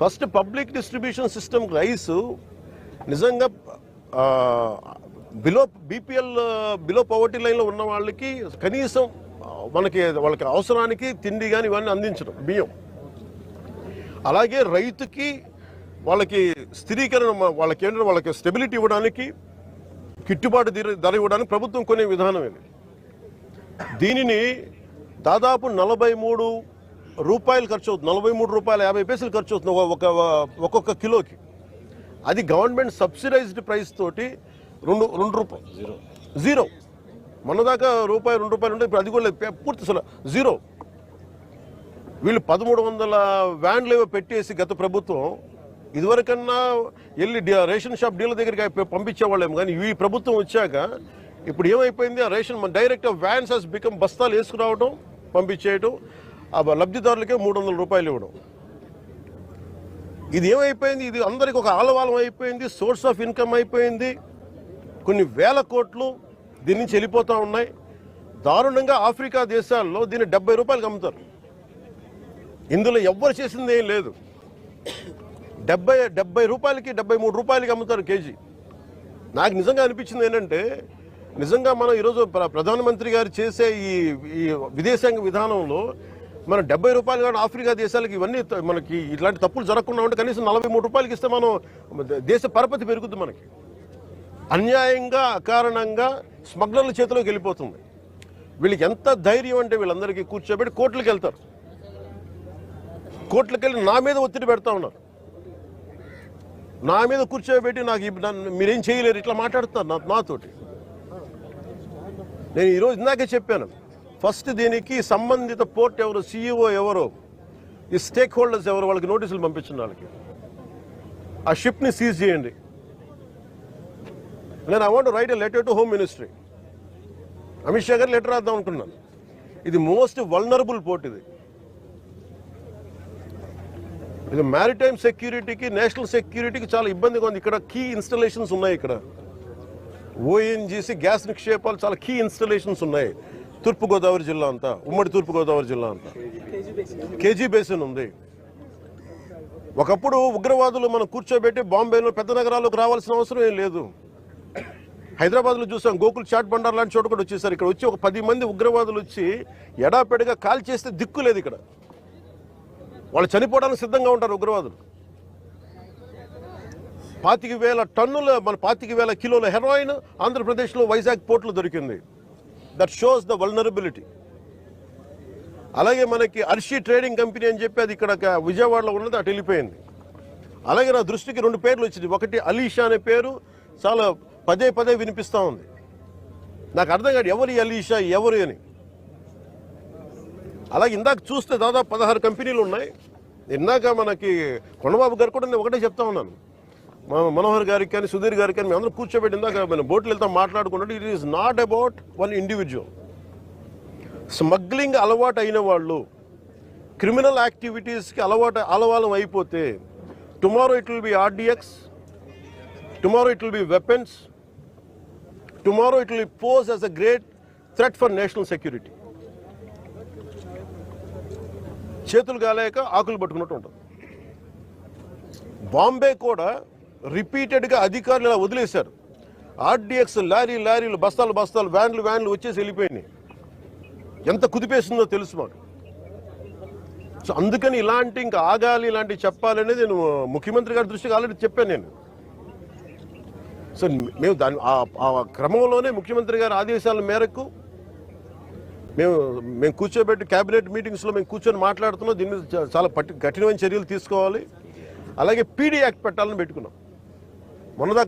First public distribution system rice నిజంగా below BPL below poverty లైన్లో ఉన్న వాళ్ళకి కనీసం మనకి వాళ్ళకి అవసరానికి తిండి కానీ ఇవన్నీ అందించడం బియ్యం. అలాగే రైతుకి వాళ్ళకి స్థిరీకరణ వాళ్ళకి ఏంటంటే వాళ్ళకి స్టెబిలిటీ ఇవ్వడానికి గిట్టుబాటు ధర- ధర ఇవ్వడానికి ప్రభుత్వం కొనే విధానం ఇది. దీనిని దాదాపు నలభై మూడు రూపాయలు ఖర్చు అవుతుంది. నలభై మూడు రూపాయల యాభై పైసలు ఖర్చు అవుతుంది ఒక- ఒక ఒక్కొక్క కిలోకి. అది గవర్నమెంట్ సబ్సిడైజ్డ్ ప్రైస్ తోటి రెండు రెండు రూపాయలు. జీరో. జీరో. మొన్నదాకా రూపాయి రెండు రూపాయలు ఉంటే ఇప్పుడు అది కూడా పూర్తి అసలు జీరో. వీళ్ళు పదమూడు వందల వ్యాన్లు ఏవో పెట్టేసి గత ప్రభుత్వం ఇదివరకన్నా వెళ్ళి రేషన్ షాప్ డీలర్ దగ్గరికి పంపించేవాళ్ళేమో కానీ ఈ ప్రభుత్వం వచ్చాక ఇప్పుడు ఏమైపోయింది? ఆ ration direct vans has become బస్తాలు వేసుకురావడం పంపించేయడం ఆ లబ్ధిదారులకే మూడు వందల రూపాయలు ఇవ్వడం. ఇది ఏమైపోయింది? ఇది అందరికి ఒక ఆలవాలం అయిపోయింది సోర్స్ ఆఫ్ ఇన్కమ్ అయిపోయింది. కొన్ని వేల కోట్లు దీని నుంచి వెళ్ళిపోతూ ఉన్నాయి. దారుణంగా ఆఫ్రికా దేశాల్లో దీన్ని డెబ్బై రూపాయలకి అమ్ముతారు. ఇందులో ఎవ్వరు చేసింది ఏం లేదు. డెబ్బై డెబ్బై రూపాయలకి డెబ్బై మూడు రూపాయలకి అమ్ముతారు కేజీ. నాకు నిజంగా అనిపించింది ఏంటంటే నిజంగా మనం ఈరోజు ప్ర- ప్రధానమంత్రి గారు చేసే ఈ ఈ విదేశాంగ విధానంలో మనం డెబ్బై రూపాయలు కానీ ఆఫ్రికా దేశాలకు ఇవన్నీ మనకి ఇట్లాంటి తప్పులు జరగకుండా ఉంటే కనీసం నలభై మూడు రూపాయలకి ఇస్తే మనం దేశ పరపతి పెరుగుద్ది మనకి. అన్యాయంగా అకారణంగా స్మగ్లర్ల చేతిలోకి వెళ్ళిపోతుంది. వీళ్ళకి ఎంత ధైర్యం అంటే వీళ్ళందరికీ కూర్చోబెట్టి కోర్టులకు వెళ్తారు. కోర్టులకు వెళ్ళి నా మీద ఒత్తిడి పెడతా ఉన్నారు. నా మీద కూర్చోబెట్టి నాకు నన్ను మీరేం చేయలేరు ఇట్లా మాట్లాడుతున్నారు నా నాతోటి. నేను ఈరోజు ఇందాకే చెప్పాను. ఫస్ట్ దీనికి సంబంధిత పోర్ట్ ఎవరు సీఈఓ ఎవరు ఈ స్టేక్ హోల్డర్స్ ఎవరు వాళ్ళకి నోటీసులు పంపించిన వాళ్ళకి. ఆ షిప్ని సీజ్ చేయండి. నేను I want write a letter to home ministry Amit Shah గారు లెటర్ రాద్దాం అనుకున్నాను. ఇది మోస్ట్ వల్నరబుల్ పోర్ట్ ఇది. ఇది మ్యారిటైమ్ సెక్యూరిటీకి నేషనల్ సెక్యూరిటీకి చాలా ఇబ్బందిగా ఉంది. ఇక్కడ కీ ఇన్స్టలేషన్స్ ఉన్నాయి ఇక్కడ. ఓఎన్జీసీ గ్యాస్ నిక్షేపాలు చాలా కీ ఇన్స్టలేషన్స్ ఉన్నాయి. తూర్పుగోదావరి జిల్లా అంతా ఉమ్మడి తూర్పుగోదావరి జిల్లా అంతా. కేజీ బేసిన్ ఉంది. ఒకప్పుడు ఉగ్రవాదులు మనం కూర్చోబెట్టి బాంబేలో పెద్ద నగరాలకు రావాల్సిన అవసరం ఏం లేదు. హైదరాబాద్లో చూసాం గోకుల్ చాట్ బండార్ లాంటి చోట కూడా వచ్చేసారు. ఇక్కడ వచ్చి ఒక పది మంది ఉగ్రవాదులు వచ్చి ఎడాపెడిగా కాల్ చేస్తే దిక్కు లేదు ఇక్కడ. వాళ్ళు చనిపోవడానికి సిద్ధంగా ఉంటారు ఉగ్రవాదులు. పాతిక వేల టన్నుల మన పాతిక వేల కిలోల హెరాయిన్ ఆంధ్రప్రదేశ్లో వైజాగ్ పోర్టులో దొరికింది. దట్ షోస్ ద వల్నరబిలిటీ అలాగే మనకి అర్షి ట్రేడింగ్ కంపెనీ అని చెప్పి అది ఇక్కడ విజయవాడలో ఉన్నది అటు వెళ్ళిపోయింది. అలాగే నా దృష్టికి రెండు పేర్లు వచ్చింది ఒకటి అలీషా అనే పేరు చాలా పదే పదే వినిపిస్తూ ఉంది. నాకు అర్థం కాదు ఎవరు అలీషా ఎవరు అని. అలాగే ఇందాక చూస్తే దాదాపు పదహారు కంపెనీలు ఉన్నాయి. ఇందాక మనకి కొండబాబు గారు కూడా నేను ఒకటే చెప్తా ఉన్నాను. మనోహర్ గారికి కానీ సుధీర్ గారికి కానీ మేమందరం కూర్చోబెట్టి ఇందాక మనం బోట్లు వెళ్తాం మాట్లాడుకుంటే it is not about one individual smuggling అలవాటు అయిన వాళ్ళు క్రిమినల్ యాక్టివిటీస్కి అలవాటు అలవాలం అయిపోతే tomorrow it will be RDX tomorrow it will be weapons tomorrow it will pose as a great threat for national security చేతులు కాలేక ఆకులు పట్టుకున్నట్టు ఉంటుంది. బాంబే కూడా రిపీటెడ్గా అధికారులు ఇలా వదిలేశారు. ఆర్డిఎక్స్ లారీ లారీలు బస్తాలు బస్తాలు వ్యాన్లు వ్యాన్లు వచ్చేసి వెళ్ళిపోయినాయి. ఎంత కుదిపేసిందో తెలుసు మాకు. సో అందుకని ఇలాంటి ఇంకా ఆగాలి ఇలాంటివి చెప్పాలనేది నేను ముఖ్యమంత్రి గారి దృష్టికి ఆల్రెడీ చెప్పాను నేను. సో మేము దాని ఆ- క్రమంలోనే ముఖ్యమంత్రి గారి ఆదేశాల మేరకు మేము మేము కూర్చోబెట్టి క్యాబినెట్ మీటింగ్స్లో మేము కూర్చొని మాట్లాడుతున్నాం. దీని మీద చాలా పట్టి కఠినమైన చర్యలు తీసుకోవాలి. అలాగే పీడీ యాక్ట్ పెట్టాలని పెట్టుకున్నాం. మొన్నదాకా